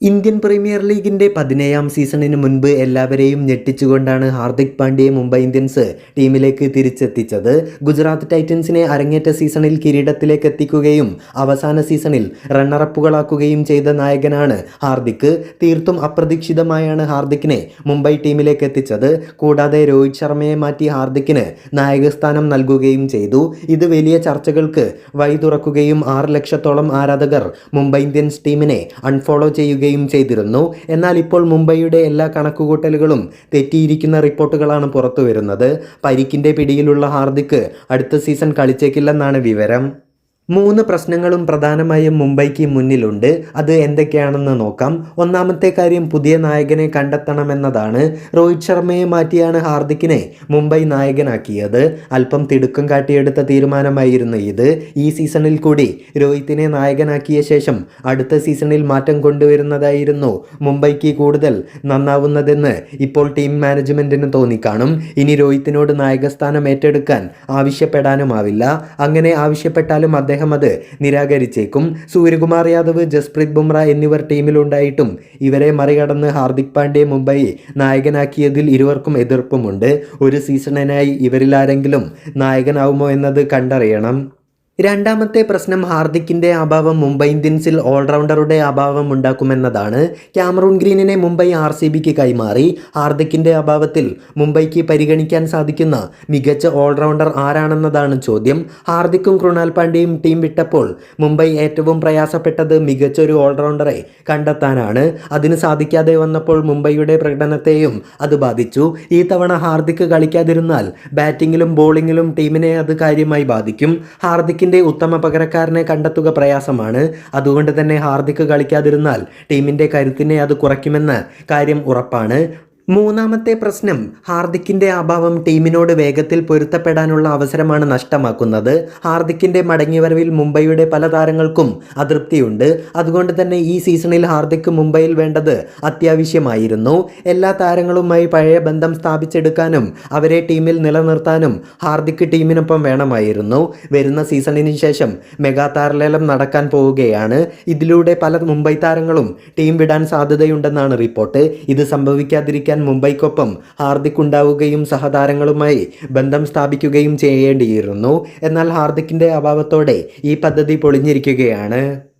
Indian premier ലീഗിന്റെ പതിനേഴാം സീസണിന് മുൻപ് എല്ലാവരെയും ഞെട്ടിച്ചുകൊണ്ടാണ് ഹാർദിക് പാണ്ഡ്യയെ മുംബൈ ഇന്ത്യൻസ് ടീമിലേക്ക് തിരിച്ചെത്തിച്ചത്. ഗുജറാത്ത് ടൈറ്റൻസിനെ അരങ്ങേറ്റ സീസണിൽ കിരീടത്തിലേക്ക് എത്തിക്കുകയും അവസാന സീസണിൽ റണ്ണറപ്പുകളാക്കുകയും ചെയ്ത നായകനാണ് ഹാർദിക്. തീർത്തും അപ്രതീക്ഷിതമായാണ് ഹാർദിക്കിനെ മുംബൈ ടീമിലേക്ക് എത്തിച്ചത്. കൂടാതെ രോഹിത് ശർമ്മയെ മാറ്റി ഹാർദിക്കിന് നായകസ്ഥാനം നൽകുകയും ചെയ്തു. ഇത് വലിയ ചർച്ചകൾക്ക് വഴി തുറക്കുകയും ആറ് ലക്ഷത്തോളം ആരാധകർ മുംബൈ ഇന്ത്യൻസ് ടീമിനെ അൺഫോളോ ചെയ്യുകയും ചെയ്തിരുന്നു. എന്നാൽ ഇപ്പോൾ മുംബൈയുടെ എല്ലാ കണക്കുകൂട്ടലുകളും തെറ്റിയിരിക്കുന്ന റിപ്പോർട്ടുകളാണ് പുറത്തുവരുന്നത്. പരിക്കിന്റെ പിടിയിലുള്ള ഹാർദിക് അടുത്ത സീസൺ കളിച്ചേക്കില്ലെന്നാണ് വിവരം. മൂന്ന് പ്രശ്നങ്ങളും പ്രധാനമായും മുംബൈക്ക് മുന്നിലുണ്ട്. അത് എന്തൊക്കെയാണെന്ന് നോക്കാം. ഒന്നാമത്തെ കാര്യം പുതിയ നായകനെ കണ്ടെത്തണമെന്നതാണ്. രോഹിത് ശർമ്മയെ മാറ്റിയാണ് ഹാർദിക്കിനെ മുംബൈ നായകനാക്കിയത്. അല്പം തിടുക്കം കാട്ടിയെടുത്ത തീരുമാനമായിരുന്നു ഇത്. ഈ സീസണിൽ കൂടി രോഹിത്തിനെ നായകനാക്കിയ ശേഷം അടുത്ത സീസണിൽ മാറ്റം കൊണ്ടുവരുന്നതായിരുന്നു മുംബൈക്ക് കൂടുതൽ നന്നാവുന്നതെന്ന് ഇപ്പോൾ ടീം മാനേജ്മെന്റിന് തോന്നിക്കാണും. ഇനി രോഹിത്തിനോട് നായകസ്ഥാനം ഏറ്റെടുക്കാൻ ആവശ്യപ്പെടാനുമാവില്ല. അങ്ങനെ ആവശ്യപ്പെട്ടാലും അദ്ദേഹം അത് നിരാകരിച്ചേക്കും. സൂര്യകുമാർ യാദവ് ജസ്പ്രീത് ബുംറ എന്നിവർ ടീമിലുണ്ടായിട്ടും ഇവരെ മറികടന്ന് ഹാർദിക് പാണ്ഡ്യ മുംബൈ നായകനാക്കിയതിൽ ഇരുവർക്കും എതിർപ്പുമുണ്ട്. ഒരു സീസണിനായി ഇവരിൽ ആരെങ്കിലും നായകനാവുമോ എന്നത് കണ്ടറിയണം. രണ്ടാമത്തെ പ്രശ്നം ഹാർദിക്കിന്റെ അഭാവം മുംബൈ ഇന്ത്യൻസിൽ ഓൾറൗണ്ടറുടെ അഭാവം ഉണ്ടാക്കുമെന്നതാണ്. ക്യാമറൂൺ ഗ്രീനിനെ മുംബൈ ആർ സി ബിക്ക് കൈമാറി. ഹാർദിക്കിന്റെ അഭാവത്തിൽ മുംബൈക്ക് പരിഗണിക്കാൻ സാധിക്കുന്ന മികച്ച ഓൾറൗണ്ടർ ആരാണെന്നതാണ് ചോദ്യം. ഹാർദിക്കും കൃണാൽ പാണ്ഡ്യയും ടീം വിട്ടപ്പോൾ മുംബൈ ഏറ്റവും പ്രയാസപ്പെട്ടത് മികച്ച ഒരു ഓൾറൗണ്ടറെ കണ്ടെത്താനാണ്. അതിന് സാധിക്കാതെ വന്നപ്പോൾ മുംബൈയുടെ പ്രകടനത്തെയും അത് ബാധിച്ചു. ഈ തവണ ഹാർദിക്ക് കളിക്കാതിരുന്നാൽ ബാറ്റിങ്ങിലും ബോളിങ്ങിലും ടീമിനെ അത് കാര്യമായി ബാധിക്കും. ഹാർദിക്കിന്റെ ഉത്തമ പകരക്കാരനെ കണ്ടെത്തുക പ്രയാസമാണ്. അതുകൊണ്ട് തന്നെ ഹാർദിക്ക് കളിക്കാതിരുന്നാൽ ടീമിന്റെ കരുത്തിനെ അത് കുറയ്ക്കുമെന്ന കാര്യം ഉറപ്പാണ്. മൂന്നാമത്തെ പ്രശ്നം ഹാർദിക്കിന്റെ അഭാവം ടീമിനോട് വേഗത്തിൽ പൊരുത്തപ്പെടാനുള്ള അവസരമാണ് നഷ്ടമാക്കുന്നത്. ഹാർദിക്കിന്റെ മടങ്ങിവരവിൽ മുംബൈയുടെ പല താരങ്ങൾക്കും അതൃപ്തിയുണ്ട്. അതുകൊണ്ട് തന്നെ ഈ സീസണിൽ ഹാർദിക്ക് മുംബൈയിൽ വേണ്ടത് അത്യാവശ്യമായിരുന്നു. എല്ലാ താരങ്ങളുമായി പഴയ ബന്ധം സ്ഥാപിച്ചെടുക്കാനും അവരെ ടീമിൽ നിലനിർത്താനും ഹാർദിക്ക് ടീമിനൊപ്പം വേണമായിരുന്നു. വരുന്ന സീസണിന് ശേഷം മെഗാ താരലേലം നടക്കാൻ പോവുകയാണ്. ഇതിലൂടെ പല മുംബൈ താരങ്ങളും ടീം വിടാൻ സാധ്യതയുണ്ടെന്നാണ് റിപ്പോർട്ട്. ഇത് സംഭവിക്കാതിരിക്കാൻ മുംബൈക്കൊപ്പം ഹാർദിക് ഉണ്ടാവുകയും സഹതാരങ്ങളുമായി ബന്ധം സ്ഥാപിക്കുകയും ചെയ്യേണ്ടിയിരുന്നു. എന്നാൽ ഹാർദിക്കിന്റെ അഭാവത്തോടെ ഈ പദ്ധതി പൊളിഞ്ഞിരിക്കുകയാണ്.